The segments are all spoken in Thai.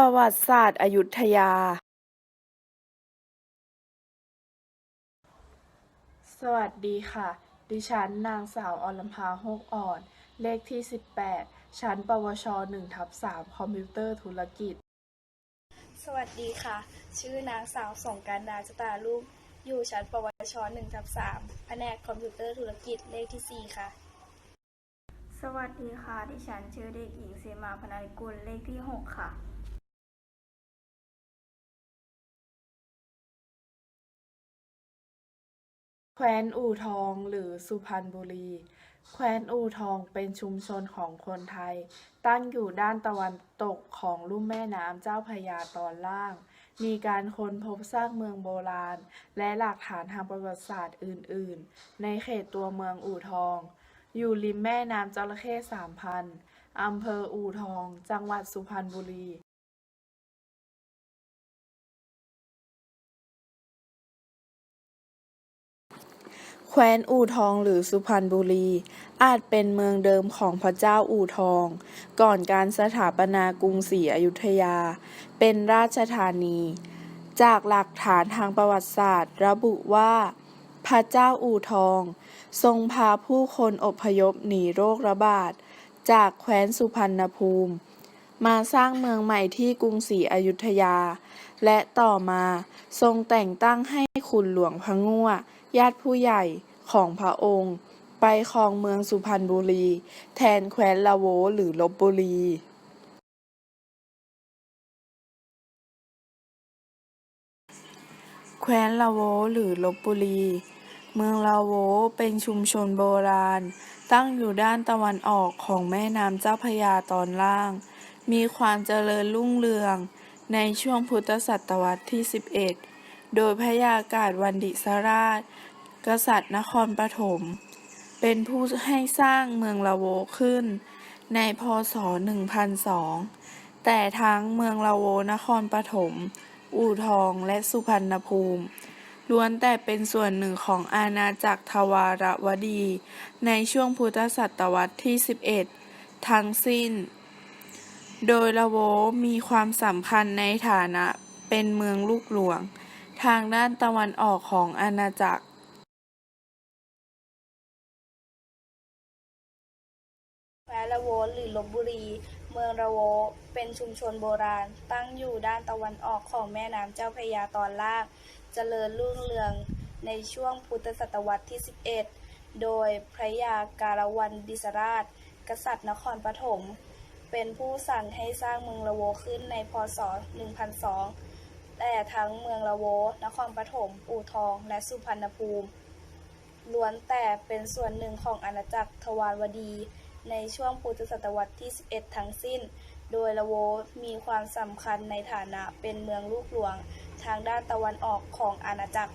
ประวัติศาสตร์อยุธยา สวัสดีค่ะ ดิฉันนางสาวอรำพาโฮกอ่อน เลขที่ 18 ชั้น ปวช1ทับ3คอมพิวเตอร์ธุรกิจ สวัสดีค่ะ ชื่อนางสาวสงกรารดาจตาลูกอยู่ชั้น ปวช1ทับ3แผนกคอมพิวเตอร์ธุรกิจ เลขที่ 4 ค่ะสวัสดีค่ะ ดิฉันชื่อเด็กหญิงเสมาพนาลิกุลเลขที่ 6 ค่ะ แคว้นอู่ทองหรือสุพรรณบุรี แคว้นอู่ทองเป็นชุมชนของคนไทย ตั้งอยู่ด้านตะวันตกของลุ่มแม่น้ำเจ้าพระยาตอนล่าง มีการค้นพบซากเมืองโบราณ และหลักฐานทางประวัติศาสตร์อื่น ๆ ในเขตตัวเมืองอู่ทอง อยู่ริมแม่น้ำจระเข้สามพันอำเภออู่ทอง จังหวัดสุพรรณบุรี แคว้นอู่ทองหรือสุพรรณบุรี อาจเป็นเมืองเดิมของพระเจ้าอู่ทอง ก่อนการสถาปนากรุงศรีอยุธยา เป็นราชธานี จากหลักฐานทางประวัติศาสตร์ ระบุว่า พระเจ้าอู่ทอง ทรงพาผู้คนอพยพหนีโรคระบาด จากแคว้นสุพรรณภูมิ มาสร้างเมืองใหม่ที่กรุงศรีอยุธยา และต่อมาทรงแต่งตั้งให้ขุนหลวงพระงั่ว ญาติผู้ใหญ่ของพระองค์ ไปครองเมืองสุพรรณบุรี แทนแคว้นละโวหรือลบบุรีแคว้นละโวหรือลบบุรี เมืองละโวเป็นชุมชนโบราณ ตั้งอยู่ด้านตะวันออกของแม่น้ำเจ้าพยาตอนล่าง มีความเจริญรุ่งเรืองในช่วงพุทธศตวรรษที่ 11 โดยพระยากาศวันดิสราช กษัตริย์นครปฐม เป็นผู้ให้สร้างเมืองละโวขึ้น ในพศ 1002 แต่ทั้งเมืองละโวนครปฐม อู่ทองและสุพรรณภูมิล้วนแต่เป็นส่วนหนึ่งของอาณาจักรทวารวดี ในช่วงพุทธศตวรรษที่ 11 ทั้งสิ้น โดยละโวมีความสำคัญในฐานะเป็นเมืองลูกหลวง ทางด้านตะวันออกของอาณาจักร ละโวหรือลบบุรี เมืองละโวเป็นชุมชนโบราณ ตั้งอยู่ด้านตะวันออกของแม่น้ำเจ้าพระยาตอนล่าง เจริญรุ่งเรืองในช่วงพุทธศตวรรษที่ 11 โดยพระยาการวันดิสราช กษัตริย์นครปฐมเป็นผู้สั่งให้สร้างเมืองละโวขึ้นในพศ 1002 แต่ทั้งเมืองละโว นครปฐมอู่ทอง และสุพรรณภูมิล้วนแต่เป็นส่วนหนึ่งของอาณาจักรทวารวดี ในช่วงพุทธศตวรรษที่ 11 ทั้งสิ้น โดยละโวมีความสำคัญในฐานะเป็นเมืองลูกหลวงทางด้านตะวันออกของอาณาจักร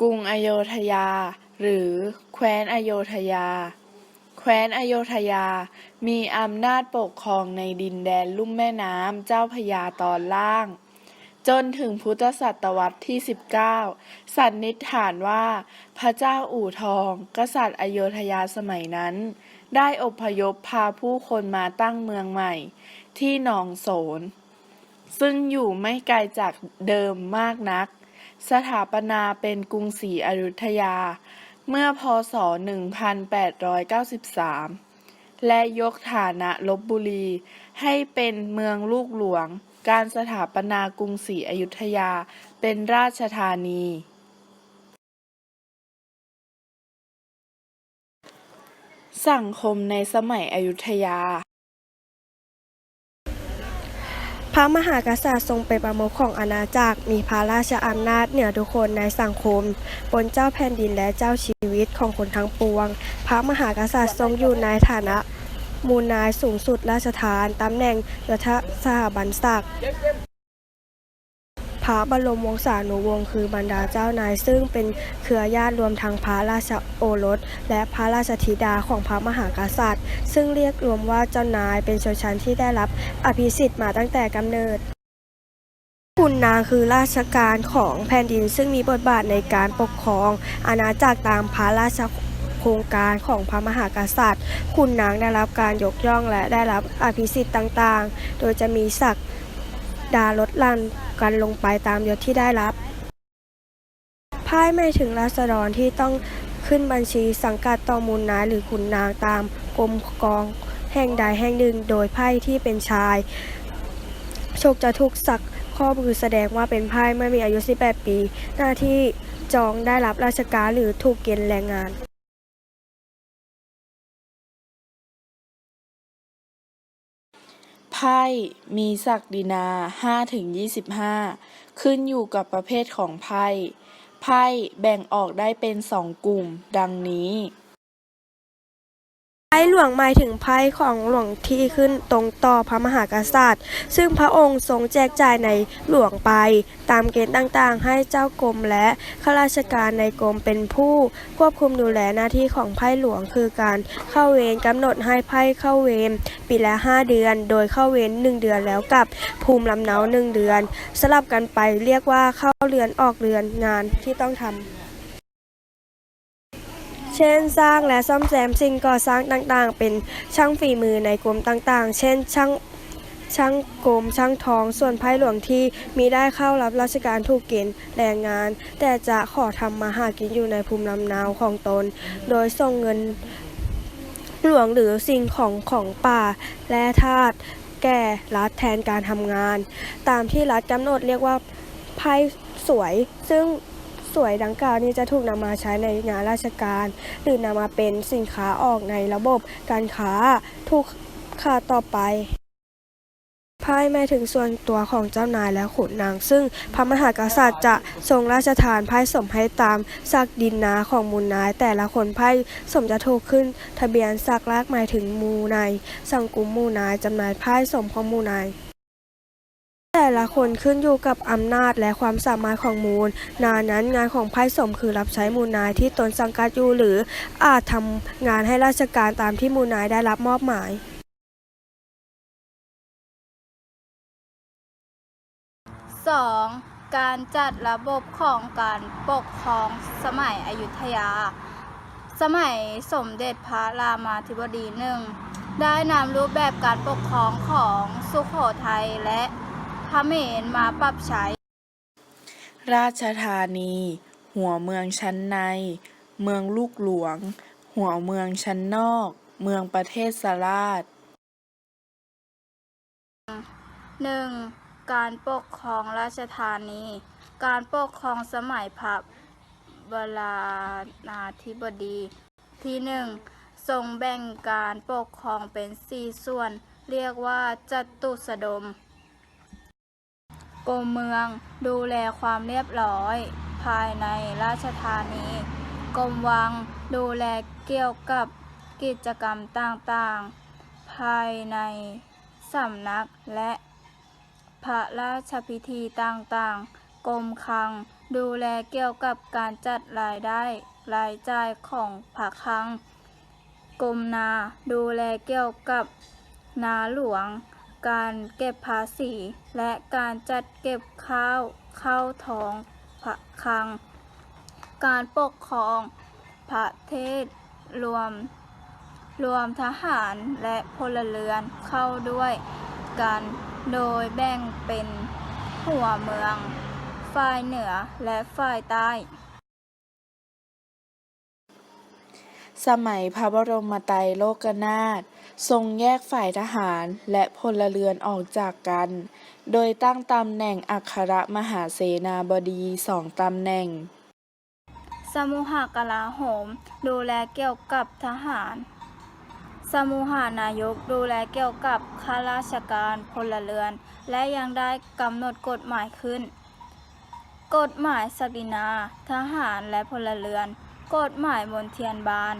กรุงอโยธยา หรือแคว้นอโยธยา แคว้นอโยธยา มีอำนาจปกครองในดินแดนลุ่มแม่น้ำเจ้าพยาตอนล่าง จนถึงพุทธศตวรรษที่ 19 สันนิษฐานว่าพระเจ้าอู่ทอง กษัตริย์อโยธยาสมัยนั้น ได้อพยพพาผู้คนมาตั้งเมืองใหม่ ที่หนองโสน ซึ่งอยู่ไม่ไกลจากเดิมมากนัก สถาปนาเป็นกรุงศรีอยุธยา เมื่อพศ 1893 และยกฐานะลบบุรีให้เป็นเมืองลูกหลวง การสถาปนากรุงศรีอยุธยาเป็นราชธานีสังคมในสมัยอยุธยา พระมหากษัตริย์ทรงเป็นประมุขของอาณาจักร มีพระราชอำนาจเหนือทุกคนในสังคม บนเจ้าแผ่นดินและเจ้าชีวิตของคนทั้งปวง พระมหากษัตริย์ทรงอยู่ในฐานะ มูลนายสูงสุดราชทานตำแหน่งรัฐสถาบันศักดิ์พระบรมวงศานุวงศ์คือบรรดาเจ้านาย ซึ่งเป็นเครือญาติรวมทั้งพระราชโอรส และพระราชธิดาของพระมหากษัตริย์ ซึ่งเรียกรวมว่าเจ้านายเป็นชนชั้นที่ได้รับอภิสิทธิ์มาตั้งแต่กำเนิดขุนนางคือราชการของแผ่นดินซึ่งมีบทบาทในการปกครองอาณาจักรตามพระราช คโครงการของพระมหากษัตริย์ ขุนนางได้รับการยกย่องและได้รับอภิสิทธิ์ต่างๆ โดยจะมีศักดาลดหลั่นกันลงไปตามยศที่ได้รับพ่ายไม่ถึงราษฎรที่ต้องขึ้นบัญชีสังกัดต่อมูลนายหรือขุนนางตามกรมกองแห่งใดแห่งหนึ่งโดยไพ่ที่เป็นชายโชคจะถูกสักข้อคือแสดงว่าเป็นไพ่เมื่อมีอายุ 18 ปี หน้าที่จองได้รับราชการหรือถูกเกณฑ์แรงงาน ไพ่มีศักดินา5ถึง25 ขึ้นอยู่กับประเภทของไพ่ ไพ่แบ่งออกได้เป็นสองกลุ่ม ดังนี้ ไพ่หลวงหมายถึงไพ่ของหลวงที่ขึ้นตรงต่อพระมหากษัตริย์ ซึ่งพระองค์ทรงแจกจ่ายในหลวงไป ตามเกณฑ์ต่างๆ ให้เจ้ากรมและข้าราชการในกรมเป็นผู้ควบคุมดูแลหน้าที่ของไพ่หลวงคือการเข้าเวรกำหนดให้ไพ่เข้าเวรปีละ 5 เดือน โดยเข้าเวร1เดือนแล้วกับภูมิลำเนา1เดือน สลับกันไปเรียกว่าเข้าเรือนออกเรือนงานที่ต้องทำ เช่น สร้างและซ่อมแซมสิ่งก่อสร้างต่างๆ เป็นช่างฝีมือในกรมต่างๆ เช่น ช่างช่างกรมช่างทอง ส่วนไพ่หลวงที่มีได้เข้ารับราชการถูกเกณฑ์แรงงาน แต่จะขอทำมาหากินอยู่ในภูมิลำเนาของตน โดยส่งเงินหลวงหรือสิ่งของของป่าและทาสแก่รัฐแทนการทำงาน ตามที่รัฐกำหนดเรียกว่าไพ่สวยซึ่ง สวยดังกล่าวนี้จะถูกนำมาใช้ในงานราชการ หรือนำมาเป็นสินค้าออกในระบบการค้าถูกค่าต่อไปไพ่หมายถึงส่วนตัวของเจ้านายและขุนนาง ซึ่งพระมหากษัตริย์จะทรงราชทานไพ่สมให้ตามศักดินนาของมูลนาย แต่ละคนไพ่สมจะถูกขึ้น ทะเบียนศักดิ์แรกหมายถึงมูนายสังกุมมูนายจำนายไพ่สมของมูนาย ละคนขึ้นอยู่กับอำนาจและความสามารถของมูล นานั้นงานของไพ่สมคือรับใช้มูลนายที่ตนสังกัดอยู่หรืออาจทำงานให้ราชการตามที่มูลนายได้รับมอบหมาย 2. การจัดระบบของการปกครองสมัยอยุธยา สมัยสมเด็จพระรามาธิบดีหนึ่งได้นำรูปแบบการปกครองของสุขโขทัยและ ขมรมาปรับใช้ ราชธานี หัวเมืองชั้นใน เมืองลูกหลวง หัวเมืองชั้นนอก เมืองประเทศสราช 1. การปกครองราชธานี การปกครองสมัยพระบรมาธิบดี ที่หนึ่งทรงแบ่งการปกครองเป็นสี่ส่วน เรียกว่าจัตุสดม กรมเมืองดูแลความเรียบร้อย ภายในราชธานี กรมวังดูแลเกี่ยวกับกิจกรรมต่างๆ ภายในสำนักและพระราชพิธีต่างๆ กรมคลังดูแลเกี่ยวกับการจัดรายได้ รายจ่ายของพระคลัง กรมนาดูแลเกี่ยวกับนาหลวง การเก็บภาษี และการจัดเก็บข้าวเข้าท้องพระคลัง การปกครองประเทศรวม รวมทหารและพลเรือนเข้าด้วยกัน โดยแบ่งเป็นหัวเมือง ฝ่ายเหนือและฝ่ายใต้ สมัยพระบรมไตรโลกนาถทรงแยกฝ่ายทหารและพลเรือนออกจากกัน โดยตั้งตำแหน่งอัครมหาเสนาบดีสองตำแหน่ง สมุหกลาโหม ดูแลเกี่ยวกับทหาร สมุหานายกดูแลเกี่ยวกับข้าราชการพลเรือน และยังได้กำหนดกฎหมายขึ้น กฎหมายศักดินา ทหารและพลเรือน กฎหมายมนเทียนบาน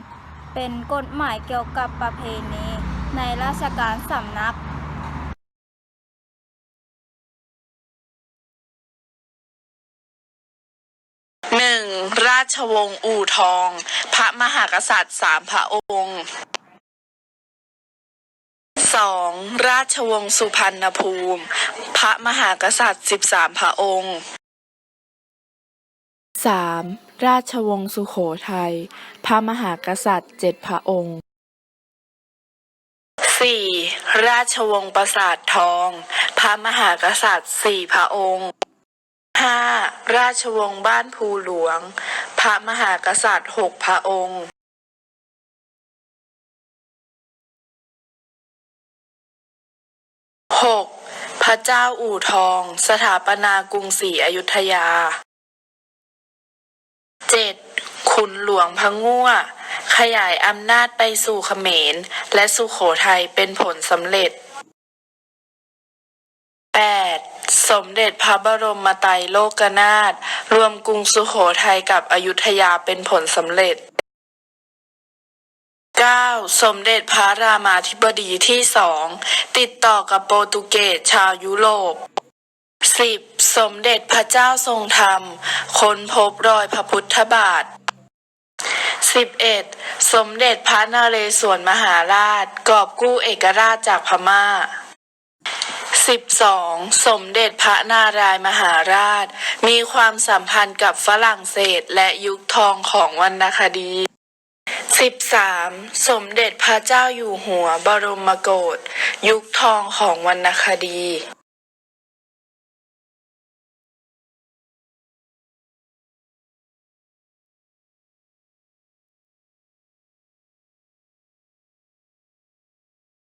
เป็นกฎหมายเกี่ยวกับประเพณีในราชการสำนักหนึ่งราชวงศ์อู่ทอง พระมหากษัตริย์สามพระองค์สองราชวงศ์สุพรรณภูมิ พระมหากษัตริย์สิบสามพระองค์ 3. ราชวงศ์สุโขทัย พระมหากษัตริย์เจ็ดพระองค์ 4. ราชวงศ์ปราสาททอง พระมหากษัตริย์สี่พระองค์ 5. ราชวงศ์บ้านภูหลวง พระมหากษัตริย์หกพระองค์ 6. พระเจ้าอู่ทอง สถาปนากรุงศรีอยุธยา 7. ขุนหลวงพะง่วขยายอำนาจไปสู่เขมร และสุโขทัยเป็นผลสำเร็จ 8. สมเด็จพระบรมไตรโลกนาถรวมกรุงสุโขทัยกับอยุธยาเป็นผลสำเร็จ 9. สมเด็จพระรามาธิบดีที่สองติดต่อกับโปรตุเกสชาวยุโรป 10. สมเด็จพระเจ้าทรงธรรม ค้นพบรอยพระพุทธบาท 11. สมเด็จพระนเรศวรมหาราช กอบกู้เอกราชจากพม่า 12. สมเด็จพระนารายมหาราช มีความสัมพันธ์กับฝรั่งเศสและยุคทองของวรรณคดี 13. สมเด็จพระเจ้าอยู่หัวบรมโกศยุคทองของวรรณคดี